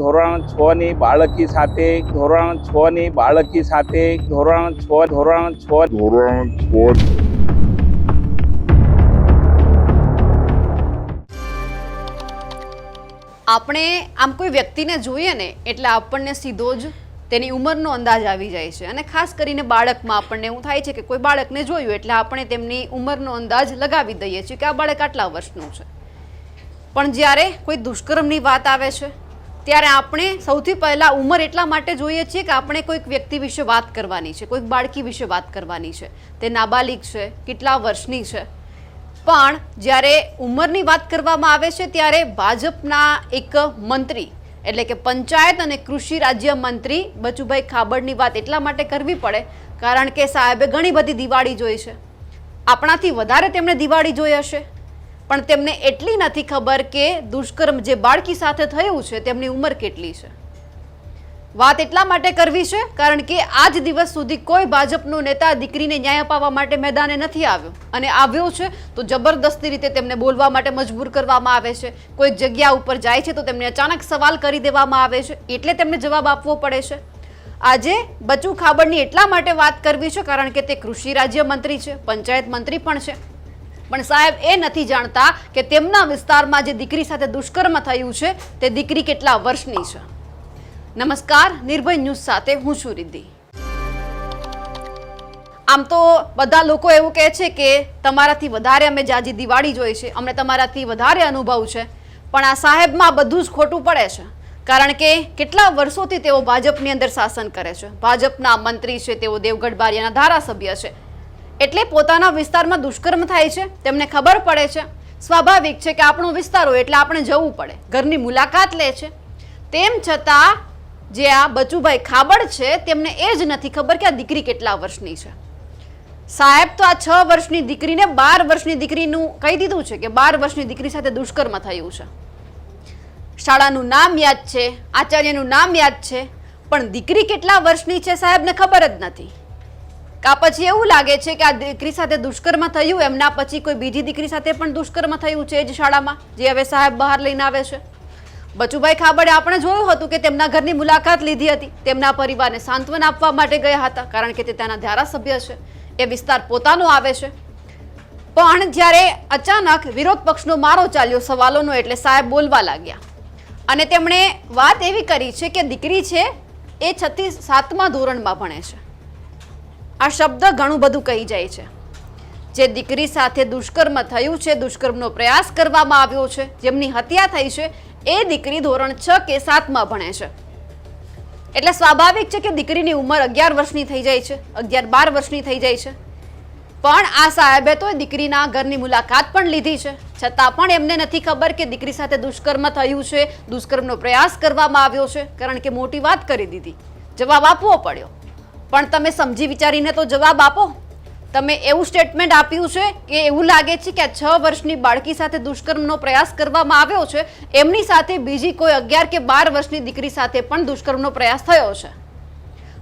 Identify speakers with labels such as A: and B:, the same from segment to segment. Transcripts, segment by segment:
A: ધોરણ છ ની બાળકી સાથે ધોરણ છ ની બાળકી સાથે ધોરણ છ ધોરણ છ
B: ધોરણ છ
C: આપણે આમ કોઈ વ્યક્તિને જોઈએ ને એટલે આપણને સીધો જ તેની ઉંમરનો અંદાજ આવી જાય છે. અને ખાસ કરીને બાળકમાં આપણને એવું થાય છે કે કોઈ બાળકને જોયું એટલે આપણે તેમની ઉંમરનો અંદાજ લગાવી દઈએ છીએ કે આ બાળક આટલા વર્ષનું છે. પણ જ્યારે કોઈ દુષ્કર્મની વાત આવે છે ત્યારે આપણે સૌથી પહેલાં ઉંમર એટલા માટે જોઈએ છીએ કે આપણે કોઈક વ્યક્તિ વિશે વાત કરવાની છે, કોઈક બાળકી વિશે વાત કરવાની છે. તે નાબાલિગ છે, કેટલા વર્ષની છે. પણ જ્યારે ઉંમરની વાત કરવામાં આવે છે, ત્યારે ભાજપના એક મંત્રી, એટલે કે પંચાયત અને કૃષિ રાજ્ય મંત્રી બચુભાઈ ખાબડની વાત એટલા માટે કરવી પડે, કારણ કે સાહેબે ઘણી બધી દિવાળી જોઈ છે. આપણાથી વધારે તેમણે દિવાળી જોઈ હશે. પણ તેમને એટલી નથી ખબર કે દુષ્કર્મ જે બાળકી સાથે થયું છે, તેમની ઉંમર કેટલી છે. વાત એટલા માટે કરવી છે, કારણ કે આજ દિવસ સુધી કોઈ ભાજપનો નેતા દીકરીને ન્યાય અપાવવા માટે મેદાને નથી આવ્યો. અને આવ્યો છે, તો જબરદસ્તી રીતે તેમને બોલવા માટે મજબૂર કરવામાં આવે છે. કોઈક જગ્યા ઉપર જાય છે, તો તેમને અચાનક સવાલ કરી દેવામાં આવે છે. એટલે તેમને જવાબ આપવો પડે છે. આજે બચુ ખાબડની એટલા માટે વાત કરવી છે, કારણ કે તે કૃષિ રાજ્ય મંત્રી છે, પંચાયત મંત્રી પણ છે. પણ સાહેબ, એ નથી જાણતા કે તેમના વિસ્તારમાં જે દીકરી સાથે દુષ્કર્મ થયું છે, તે દીકરી કેટલા વર્ષની છે? નમસ્કાર, નિર્ભય ન્યૂઝ સાથે હું છું રિદ્ધિ. આમ તો બધા લોકો એવું કહે છે કે તમારાથી વધારે અમે જાજી દિવાળી જોઈ છે, અમને તમારાથી વધારે અનુભવ છે. પણ આ સાહેબમાં બધું જ ખોટું પડે છે. કારણ કે કેટલા વર્ષોથી તેઓ ભાજપની અંદર શાસન કરે છે. ભાજપના મંત્રી છે, તેઓ દેવગઢ બારિયાના ધારાસભ્ય છે. એટલે પોતાના વિસ્તારમાં દુષ્કર્મ થાય છે, તેમને ખબર પડે છે. સ્વાભાવિક છે કે આપણો વિસ્તાર હોય એટલે આપણે જવું પડે. ઘરની મુલાકાત લે છે. તેમ છતાં જે આ બચુભાઈ ખાબડ છે, તેમને એ જ નથી ખબર કે આ દીકરી કેટલા વર્ષની છે. સાહેબ, તો આ છ વર્ષની દીકરીને બાર વર્ષની દીકરીનું કહી દીધું છે કે બાર વર્ષની દીકરી સાથે દુષ્કર્મ થયું છે. શાળાનું નામ યાદ છે, આચાર્યનું નામ યાદ છે, પણ દીકરી કેટલા વર્ષની છે સાહેબને ખબર જ નથી. કા પછી એવું લાગે છે કે આ દીકરી સાથે દુષ્કર્મ થયું? એમના પછી કોઈ બીજી દીકરી સાથે પણ દુષ્કર્મ થયું છે જ શાળામાં, જે હવે સાહેબ બહાર લઈને આવે છે? બચુભાઈ ખાબડે આપણે જોયું હતું કે તેમના ઘરની મુલાકાત લીધી હતી. તેમના પરિવારને સાંત્વન આપવા માટે ગયા હતા, કારણ કે તે ત્યાંના ધારાસભ્ય છે. એ વિસ્તાર પોતાનો આવે છે. પણ જ્યારે અચાનક વિરોધ પક્ષનો મારો ચાલ્યો સવાલોનો, એટલે સાહેબ બોલવા લાગ્યા. અને તેમણે વાત એવી કરી છે કે દીકરી છે એ છત્રીસ સાતમા ધોરણમાં ભણે છે. આ શબ્દ ઘણું બધું કહી જાય છે. જે દીકરી સાથે દુષ્કર્મ થયું છે, દુષ્કર્મનો પ્રયાસ કરવામાં આવ્યો છે, જેમની હત્યા થઈ છે, એ દીકરી ધોરણ છ કે સાતમાં ભણે છે. એટલે સ્વાભાવિક છે કે દીકરીની ઉંમર અગિયાર વર્ષની થઈ જાય છે, અગિયાર બાર વર્ષની થઈ જાય છે. પણ આ સાહેબે તો દીકરીના ઘરની મુલાકાત પણ લીધી છે. છતાં પણ એમને નથી ખબર કે દીકરી સાથે દુષ્કર્મ થયું છે, દુષ્કર્મનો પ્રયાસ કરવામાં આવ્યો છે, કારણ કે મોટી વાત કરી દીધી. જવાબ આપવો પડ્યો. પણ તમે સમજી વિચારીને તો જવાબ આપો. તમે એવું સ્ટેટમેન્ટ આપ્યું છે કે એવું લાગે છે કે આ છ વર્ષની બાળકી સાથે દુષ્કર્મનો પ્રયાસ કરવામાં આવ્યો છે. એમની સાથે બીજી કોઈ અગિયાર કે બાર વર્ષની દીકરી સાથે પણ દુષ્કર્મનો પ્રયાસ થયો છે.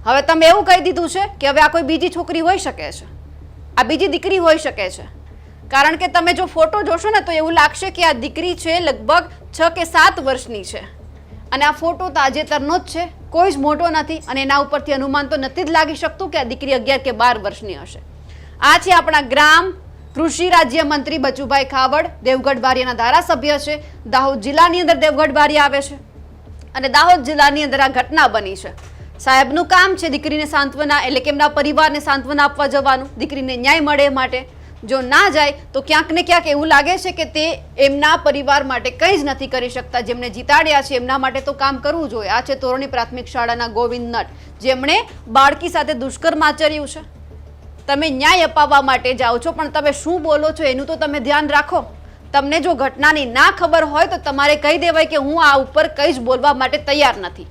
C: હવે તમે એવું કહી દીધું છે કે હવે આ કોઈ બીજી છોકરી હોઈ શકે છે. આ બીજી દીકરી હોઈ શકે છે. કારણ કે તમે જો ફોટો જોશો ને તો એવું લાગશે કે આ દીકરી છે લગભગ છ કે સાત વર્ષની છે. અને આ ફોટો તાજેતરનો જ છે. કોઈ જ મોટો નથી અને એના ઉપરથી અનુમાન તો નથી જ લાગી શકતું કે આ દીકરી અગિયાર કે બાર વર્ષની હશે. આ છે આપણા ગ્રામ કૃષિ રાજ્ય મંત્રી બચુભાઈ ખાવડ. દેવગઢ બારિયાના ધારાસભ્ય છે. દાહોદ જિલ્લાની અંદર દેવગઢ બારિયા આવે છે. અને દાહોદ જિલ્લાની અંદર આ ઘટના બની છે. સાહેબનું કામ છે દીકરીને સાંત્વના એટલે કે એમના પરિવારને સાંત્વના આપવા જવાનું. દીકરીને ન્યાય મળે માટે. જો ના જાય, તો ક્યાંક ને ક્યાંક એવું લાગે છે કે તે એમના પરિવાર માટે કંઈ જ નથી કરી શકતા જેમને જીતાડ્યા છે, એમના માટે તો કામ કરવું જોઈએ. આ છે તોરણી પ્રાથમિક શાળાના ગોવિંદ નટ, જેમણે બાળકી સાથે દુષ્કર્મ આચર્યું છે. તમે ન્યાય અપાવવા માટે જાઓ છો, પણ તમે શું બોલો છો એનું તો તમે ધ્યાન રાખો. તમને જો ઘટનાની ના ખબર હોય, તો તમારે કહી દેવાય કે હું આ ઉપર કંઈ જ બોલવા માટે તૈયાર નથી.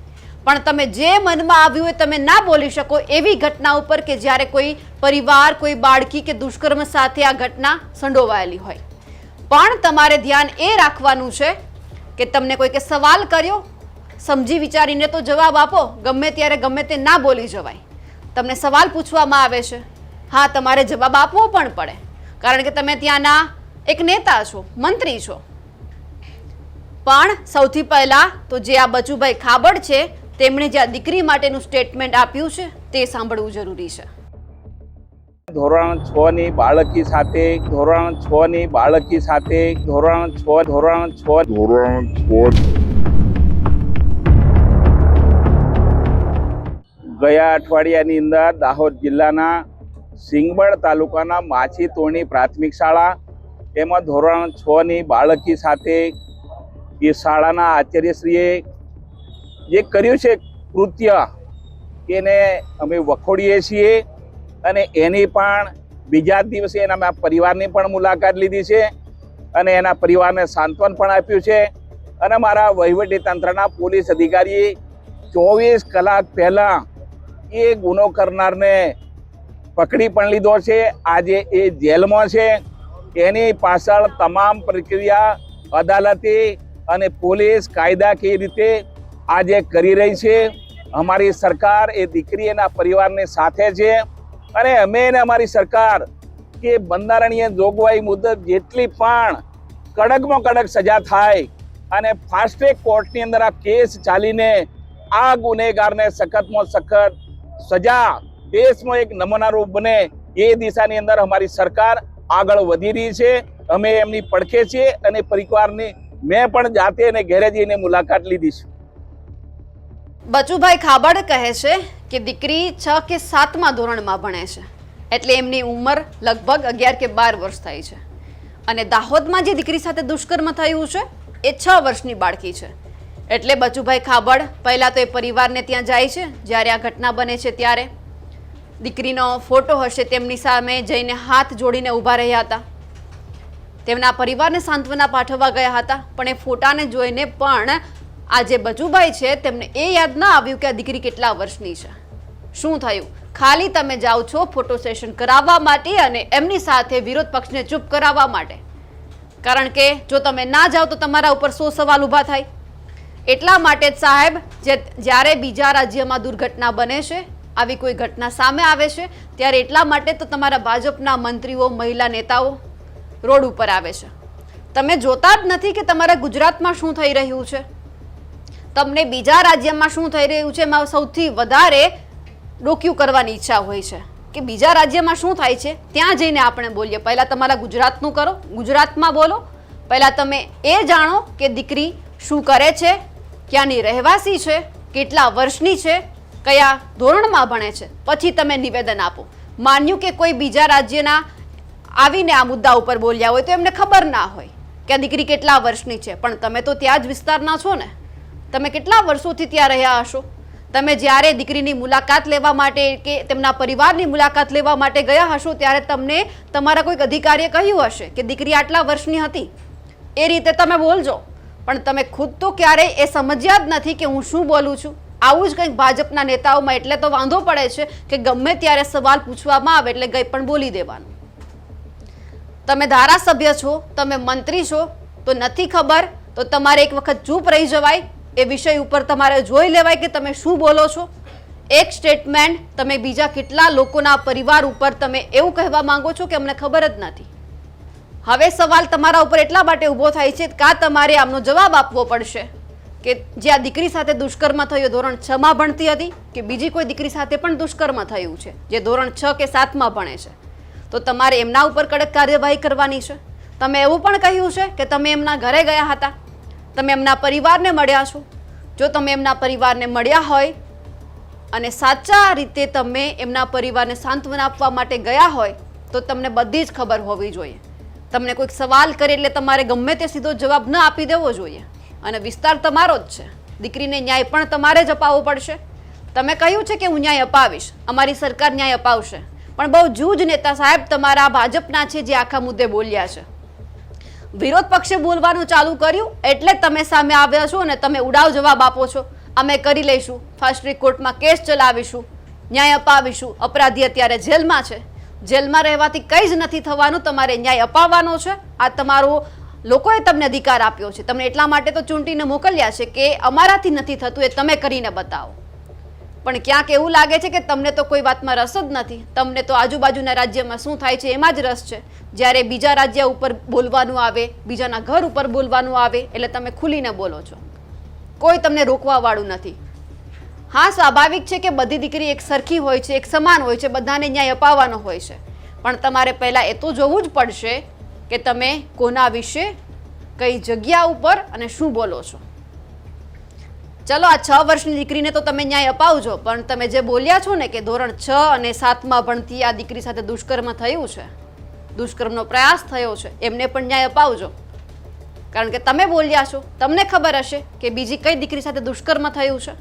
C: પણ તમે જે મનમાં આવ્યું હોય તમે ના બોલી શકો એવી ઘટના ઉપર કે જ્યારે કોઈ પરિવાર, કોઈ બાળકી કે દુષ્કર્મ સાથે આ ઘટના સંડોવાયેલી હોય. પણ તમારે ધ્યાન એ રાખવાનું છે કે તમને કોઈકે સવાલ કર્યો, સમજી વિચારીને તો જવાબ આપો, ગમે ત્યારે ગમે તે ના બોલી જવાય. તમને સવાલ પૂછવામાં આવે છે, હા, તમારે જવાબ આપવો પણ પડે. કારણ કે તમે ત્યાંના એક નેતા છો, મંત્રી છો. પણ સૌથી પહેલાં તો જે આ બચુભાઈ ખાબડ છે તેમણે જે આ દીકરી માટેનું સ્ટેટમેન્ટ આપ્યું છે તે સાંભળવું જરૂરી છે.
A: ધોરણ છ ની બાળકી સાથે ધોરણ છ ની બાળકી સાથે ધોરણ છ ધોરણ છ
B: ધોરણ છ
A: ગયા અઠવાડિયાની અંદર દાહોદ જિલ્લાના સિંગબળ તાલુકાના માછી તોણી પ્રાથમિક શાળા એમાં ધોરણ છ ની બાળકી સાથે એ શાળાના આચાર્યશ્રીએ જે કર્યું છે કૃત્ય એને અમે વખોડીએ છીએ અને એની પણ બીજા દિવસે એના પરિવારની પણ મુલાકાત લીધી છે અને એના પરિવારને સાંત્વન પણ આપ્યું છે. અને મારા વહીવટી તંત્રના પોલીસ અધિકારીએ ચોવીસ કલાક પહેલાં એ ગુનો કરનારને પકડી પણ લીધો છે. આજે એ જેલમાં છે. એની પાછળ તમામ પ્રક્રિયા અદાલતી અને પોલીસ કાયદાકીય રીતે આજે કરી રહી છે. અમારી સરકાર એ દીકરી એના પરિવારની સાથે છે અને અમે એને અમારી સરકાર કે બંધારણીય જોગવાઈ મુજબ જેટલી પણ કડકમાં કડક સજા થાય અને ફાસ્ટ ટ્રેક કોર્ટની અંદર આ કેસ ચાલીને આ ગુનેગારને સખતમાં સખત સજા દેશમાં એક નમૂનારૂપ બને એ દિશાની અંદર અમારી સરકાર આગળ વધી રહી છે. અમે એમની પડખે છીએ અને પરિવારની મેં પણ જાતે અને ઘેરે જઈને મુલાકાત લીધી છે.
C: બચુભાઈ ખાબડ કહે છે કે દીકરી છ કે સાતમા ધોરણમાં ભણે છે. એટલે એમની ઉંમર લગભગ અગિયાર કે બાર વર્ષ થઈ છે. અને દાહોદમાં જે દીકરી સાથે દુષ્કર્મ થયું છે, એ છ વર્ષની બાળકી છે. એટલે બચુભાઈ ખાબડ પહેલાં તો એ પરિવારને ત્યાં જાય છે, જ્યારે આ ઘટના બને છે ત્યારે. દીકરીનો ફોટો હશે તેમની સામે જઈને હાથ જોડીને ઊભા રહ્યા હતા. તેમના પરિવારને સાંત્વના પાઠવવા ગયા હતા, પણ એ ફોટાને જોઈને પણ આ જે બચુભાઈ છે, તેમને એ યાદ ના આવ્યું કે આ દીકરી કેટલા વર્ષની છે. શું થયું? ખાલી તમે જાઓ છો ફોટો સેશન કરાવવા માટે અને એમની સાથે વિરોધ પક્ષને ચૂપ કરાવવા માટે. કારણ કે જો તમે ના જાઓ તો તમારા ઉપર સો સવાલ ઊભા થાય. એટલા માટે જ સાહેબ, જે જ્યારે બીજા રાજ્યમાં દુર્ઘટના બને છે, આવી કોઈ ઘટના સામે આવે છે, ત્યારે એટલા માટે તો તમારા ભાજપના મંત્રીઓ, મહિલા નેતાઓ રોડ ઉપર આવે છે. તમે જોતા જ નથી કે તમારા ગુજરાતમાં શું થઈ રહ્યું છે. તમને બીજા રાજ્યમાં શું થઈ રહ્યું છે એમાં સૌથી વધારે ડોક્યુ કરવાની ઈચ્છા હોય છે. કે બીજા રાજ્યમાં શું થાય છે, ત્યાં જઈને આપણે બોલીએ. પહેલાં તમારા ગુજરાતનું કરો, ગુજરાતમાં બોલો. પહેલાં તમે એ જાણો કે દીકરી શું કરે છે, ક્યાંની રહેવાસી છે, કેટલા વર્ષની છે, કયા ધોરણમાં ભણે છે. પછી તમે નિવેદન આપો. માન્યું કે કોઈ બીજા રાજ્યના આવીને આ મુદ્દા ઉપર બોલ્યા હોય તો એમને ખબર ના હોય કે દીકરી કેટલા વર્ષની છે. પણ તમે તો ત્યાં જ વિસ્તારના છો ને. તમે કેટલા વર્ષોથી ત્યાં રહ્યા હશો? તમે જ્યારે દીકરીની મુલાકાત લેવા માટે કે તેમના પરિવારની મુલાકાત લેવા માટે ગયા હશો, ત્યારે તમને તમારા કોઈક અધિકારીએ કહ્યું હશે કે દીકરી આટલા વર્ષની હતી. એ રીતે તમે બોલજો. પણ તમે ખુદ તો ક્યારેય એ સમજ્યા જ નથી કે હું શું બોલું છું. આવું જ કંઈક ભાજપના નેતાઓમાં એટલે તો વાંધો પડે છે કે ગમે ત્યારે સવાલ પૂછવામાં આવે એટલે કંઈ પણ બોલી દેવાનું. તમે ધારાસભ્ય છો, તમે મંત્રી છો, તો નથી ખબર, તો તમારે એક વખત ચૂપ રહી જવાય. એ વિષય ઉપર તમારે જોઈ લેવાય કે તમે શું બોલો છો. એક સ્ટેટમેન્ટ તમે બીજા કેટલા લોકોના પરિવાર ઉપર તમે એવું કહેવા માંગો છો કે અમને ખબર જ નથી. હવે સવાલ તમારા ઉપર એટલા માટે ઊભો થાય છે કાં તમારે આમનો જવાબ આપવો પડશે? કે જે આ દીકરી સાથે દુષ્કર્મ થયું, ધોરણ છ માં ભણતી હતી, કે બીજી કોઈ દીકરી સાથે પણ દુષ્કર્મ થયું છે, જે ધોરણ છ કે સાતમાં ભણે છે. તો તમારે એમના ઉપર કડક કાર્યવાહી કરવાની છે. તમે એવું પણ કહ્યું છે કે તમે એમના ઘરે ગયા હતા. તમે એમના પરિવારને મળ્યા છો. જો તમે એમના પરિવારને મળ્યા હોય અને સાચા રીતે તમે એમના પરિવારને સાંત્વના આપવા માટે ગયા હોય, તો તમને બધી જ ખબર હોવી જોઈએ. તમને કોઈક સવાલ કરે એટલે તમારે ગમે તે સીધો જવાબ ન આપી દેવો જોઈએ. અને વિસ્તાર તમારો જ છે. દીકરીને ન્યાય પણ તમારે જ અપાવવો પડશે. તમે કહ્યું છે કે હું ન્યાય અપાવીશ. અમારી સરકાર ન્યાય અપાવશે. પણ બહુ જૂજ નેતા સાહેબ તમારા ભાજપના છે જે આખા મુદ્દે બોલ્યા છે. વિરોધ પક્ષે બોલવાનું ચાલુ કર્યું, એટલે તમે સામે આવ્યા છો અને તમે ઉડાવ જવાબ આપો છો. અમે કરી લઈશું. ફાસ્ટ ટ્રેક કોર્ટમાં કેસ ચલાવીશું, ન્યાય અપાવીશું. અપરાધી અત્યારે જેલમાં છે. જેલમાં રહેવાથી કંઈ જ નથી થવાનું, તમારે ન્યાય અપાવવાનો છે. આ તમારો, લોકોએ તમને અધિકાર આપ્યો છે. તમને એટલા માટે તો ચૂંટીને મોકલ્યા છે કે અમારાથી નથી થતું, એ તમે કરીને બતાવો. પણ ક્યાંક એવું લાગે છે કે તમને તો કોઈ વાતમાં રસ જ નથી. તમને તો આજુબાજુના રાજ્યમાં શું થાય છે એમાં જ રસ છે. જ્યારે બીજા રાજ્ય ઉપર બોલવાનું આવે, બીજાના ઘર ઉપર બોલવાનું આવે, એટલે તમે ખુલીને બોલો છો. કોઈ તમને રોકવાવાળું નથી. હા, સ્વાભાવિક છે કે બધી દીકરી એક સરખી હોય છે, એક સમાન હોય છે, બધાને ન્યાય અપાવવાનો હોય છે. પણ તમારે પહેલાં એ તો જોવું જ પડશે કે તમે કોના વિશે કઈ જગ્યા ઉપર અને શું બોલો છો. ચલો, આ છ વર્ષની દીકરીને તો તમે ન્યાય અપાવજો, પણ તમે જે બોલ્યા છો ને કે ધોરણ છ અને સાતમાં ભણતી આ દીકરી સાથે દુષ્કર્મ થયું છે, દુષ્કર્મનો પ્રયાસ થયો છે, એમને પણ ન્યાય અપાવજો. કારણ કે તમે બોલ્યા છો, તમને ખબર હશે કે બીજી કઈ દીકરી સાથે દુષ્કર્મ થયું છે.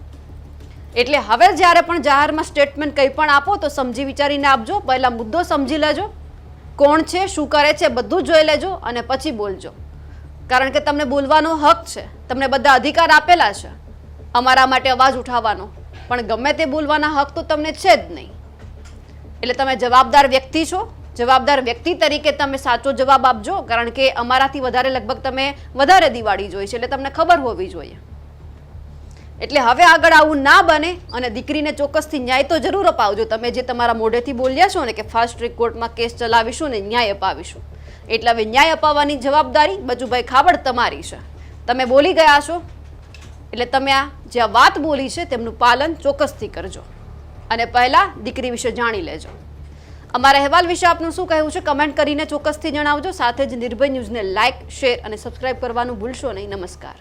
C: એટલે હવે જ્યારે પણ જાહેરમાં સ્ટેટમેન્ટ કંઈ પણ આપો, તો સમજી વિચારીને આપજો, પહેલાં મુદ્દો સમજી લેજો, કોણ છે, શું કરે છે, બધું જોઈ લેજો અને પછી બોલજો. કારણ કે તમને બોલવાનો હક છે, તમને બધા અધિકાર આપેલા છે. અમારા માટે અવાજ ઉઠાવવાનો. પણ ગમે તે બોલવાના હક તો તમને છે જ નહીં. એટલે તમે જવાબદાર વ્યક્તિ છો. જવાબદાર વ્યક્તિ તરીકે તમે સાચો જવાબ આપજો, કારણ કે અમારાથી વધારે લગભગ તમે વધારે દિવાળી જોઈ છે, એટલે તમને ખબર હોવી જોઈએ. એટલે હવે આગળ આવું ના બને અને દીકરીને ચોક્કસથી ન્યાય તો જરૂર અપાવજો. તમે જે તમારા મોઢેથી બોલ્યા છો ને કે ફાસ્ટ ટ્રેક કોર્ટમાં કેસ ચલાવીશું ને ન્યાય અપાવીશું. એટલે હવે ન્યાય અપાવવાની જવાબદારી બચુભાઈ ખાબડ તમારી છે. તમે બોલી ગયા છો. એટલે તમે આ જે વાત બોલી છે તેમનું પાલન ચોક્કસથી કરજો. અને પહેલાં દીકરી વિશે જાણી લેજો. અમારા અહેવાલ વિશે આપનું શું કહેવું છે કમેન્ટ કરીને ચોક્કસથી જણાવજો. સાથે જ નિર્ભય ન્યૂઝને લાઇક શેર અને સબસ્ક્રાઇબ કરવાનું ભૂલશો નહીં. નમસ્કાર.